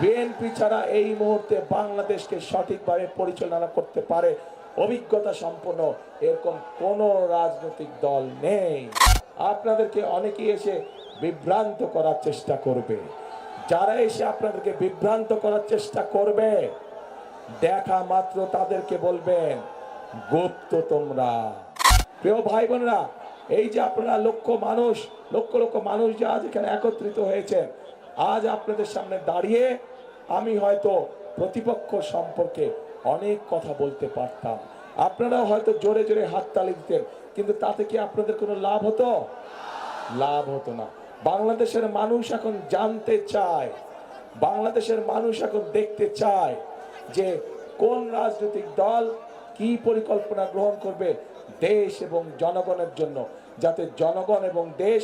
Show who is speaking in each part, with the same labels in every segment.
Speaker 1: BNP ছাড়া এই মুহূর্তে বাংলাদেশকে সঠিকভাবে পরিচালনা করতে পারে, অভিজ্ঞতা সম্পন্ন এরকম কোন রাজনৈতিক দল নেই। আপনাদেরকে অনেকেই এসে বিভ্রান্ত করার চেষ্টা করবে। যারা এসে আপনাদেরকে বিভ্রান্ত করার চেষ্টা করবে, দেখা মাত্র তাদেরকে বলবেন, গুপ্ত তোমরা। প্রিয় ভাই বোনেরা এই যে আপনারা লক্ষ মানুষ, লক্ষ লক্ষ মানুষ যে আজ এখানে একত্রিত হয়েছেন আজ আপনাদের সামনে দাঁড়িয়ে আমি হয়তো প্রতিপক্ষ সম্পর্কে অনেক কথা বলতে পারতাম। আপনারাও হয়তো জোরে জোরে হাততালি দিতেন, কিন্তু তাতে কি আপনাদের কোনো লাভ হতো? লাভ হতো না। বাংলাদেশের মানুষ এখন জানতে চায়, বাংলাদেশের মানুষ এখন দেখতে চায় যে কোন রাজনৈতিক দল কি পরিকল্পনা গ্রহণ করবে দেশ এবং জনগণের জন্য, যাতে জনগণ এবং দেশ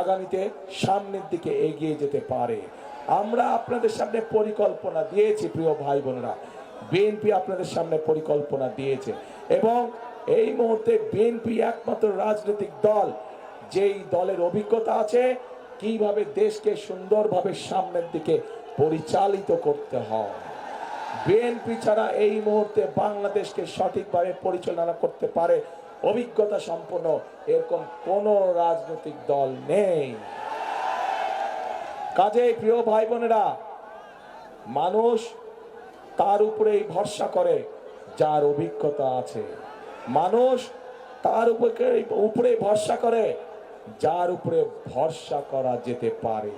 Speaker 1: আগামীতে সামনের দিকে এগিয়ে যেতে পারে। আমরা আপনাদের সামনে পরিকল্পনা দিয়েছি, প্রিয় ভাই বোনেরা। বিএনপি আপনাদের সামনে পরিকল্পনা দিয়েছে এবং এই মুহূর্তে বিএনপি একমাত্র রাজনৈতিক দল। যেই দলের অভিজ্ঞতা আছে, কীভাবে দেশকে সুন্দরভাবে সামনের দিকে পরিচালিত করতে হয়। বিএনপি ছাড়া এই মুহূর্তে বাংলাদেশকে সঠিকভাবে পরিচালনা করতে পারে অভিজ্ঞতা সম্পন্ন, এরকম কোন রাজনৈতিক দল নেই। কাজেই প্রিয় ভাই বোনেরা মানুষ তার উপরেই ভরসা করে, যার অভিজ্ঞতা আছে। মানুষ তার উপরে উপরে ভরসা করে, যার উপরে ভরসা করা যেতে পারে।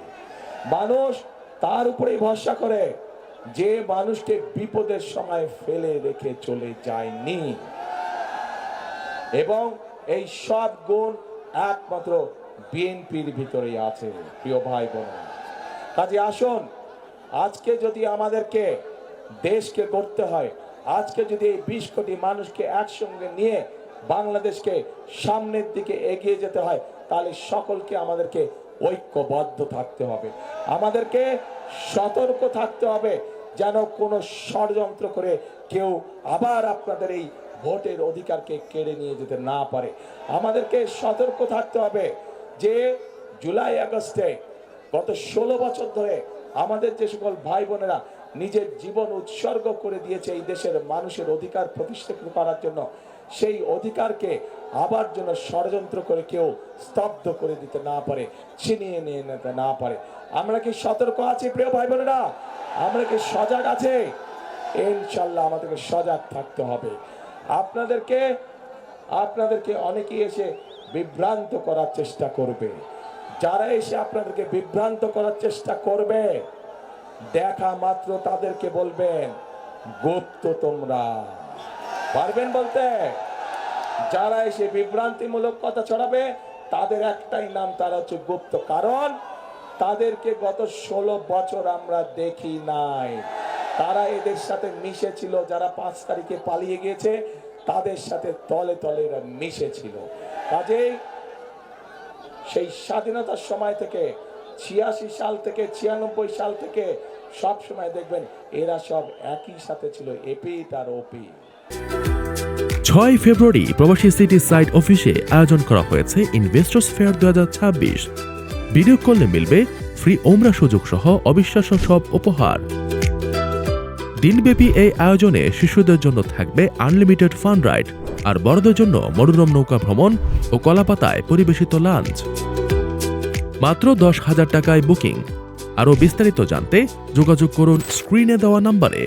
Speaker 1: মানুষ তার উপরেই ভরসা করে, যে মানুষকে বিপদের সময় ফেলে রেখে চলে যায়নি। এবং এই সব গুণ একমাত্র বিএনপির ভিতরেই আছে, প্রিয় ভাই বোন। কাজে আসুন, আজকে যদি আমাদেরকে দেশকে করতে হয়, আজকে যদি এই বিশ কোটি মানুষকে একসঙ্গে নিয়ে বাংলাদেশকে সামনের দিকে এগিয়ে যেতে হয়, তাহলে সকলকে আমাদেরকে ঐক্যবদ্ধ থাকতে হবে। আমাদেরকে সতর্ক থাকতে হবে, যেন কোনো ষড়যন্ত্র করে কেউ আবার আপনাদের এই ভোটের অধিকারকে কেড়ে নিয়ে যেতে না পারে। আমাদেরকে সতর্ক থাকতে হবে যে জুলাই আগস্টে গত ষোলো বছর ধরে আমাদের যে সকল ভাই বোনেরা নিজের জীবন উৎসর্গ করে দিয়েছে এই দেশের মানুষের অধিকার প্রতিষ্ঠিত করার জন্য, সেই অধিকারকে আবার যেন ষড়যন্ত্র করে কেউ স্তব্ধ করে দিতে না পারে, ছিনিয়ে নিয়ে নিতে না পারে। আমরা কি সতর্ক আছি, প্রিয় ভাই বোনেরা আমরা কি সজাগ আছে? ইনশাল্লাহ আমাদেরকে সজাগ থাকতে হবে। আপনাদেরকে আপনাদেরকে অনেকেই এসে বিভ্রান্ত করার চেষ্টা করবে। যারা এসে আপনাদেরকে বিভ্রান্ত করার চেষ্টা করবে, দেখা মাত্র তাদেরকে বলবেন, গুপ্ত তোমরা। পারবেন বলতে? যারা এসে বিভ্রান্তিমূলক কথা ছড়াবে, তাদের একটাই নাম, তারা হচ্ছে গুপ্ত। কারণ তাদেরকে গত ষোলো বছর আমরা দেখি নাই। তারা এদের সাথে মিশেছিল, যারা পাঁচ তারিখে পালিয়ে গিয়েছে, তাদের সাথে তলে তলে এরা মিশেছিল। কাজেই সেই স্বাধীনতার সময় থেকে, ছিয়াশি সাল থেকে, ছিয়ানব্বই সাল থেকে সব সময় দেখবেন এরা সব একই সাথে ছিল এপি তার ওপি
Speaker 2: ছয় ফেব্রুয়ারি প্রবাসী সিটি সাইট অফিসে আয়োজন করা হয়েছে ইনভেস্টর্স ফেয়ার দু হাজার ছাব্বিশ। ভিডিও কলে মিলবে ফ্রি ওমরা সুযোগ সহ অবিশ্বাস্য সব উপহার। দিনব্যাপী এই আয়োজনে শিশুদের জন্য থাকবে আনলিমিটেড ফান রাইড আর বড়দের জন্য মনোরম নৌকা ভ্রমণ ও কলাপাতায় পরিবেশিত লাঞ্চ মাত্র দশ হাজার টাকায় বুকিং আরও বিস্তারিত জানতে যোগাযোগ করুন স্ক্রিনে দেওয়া নম্বরে।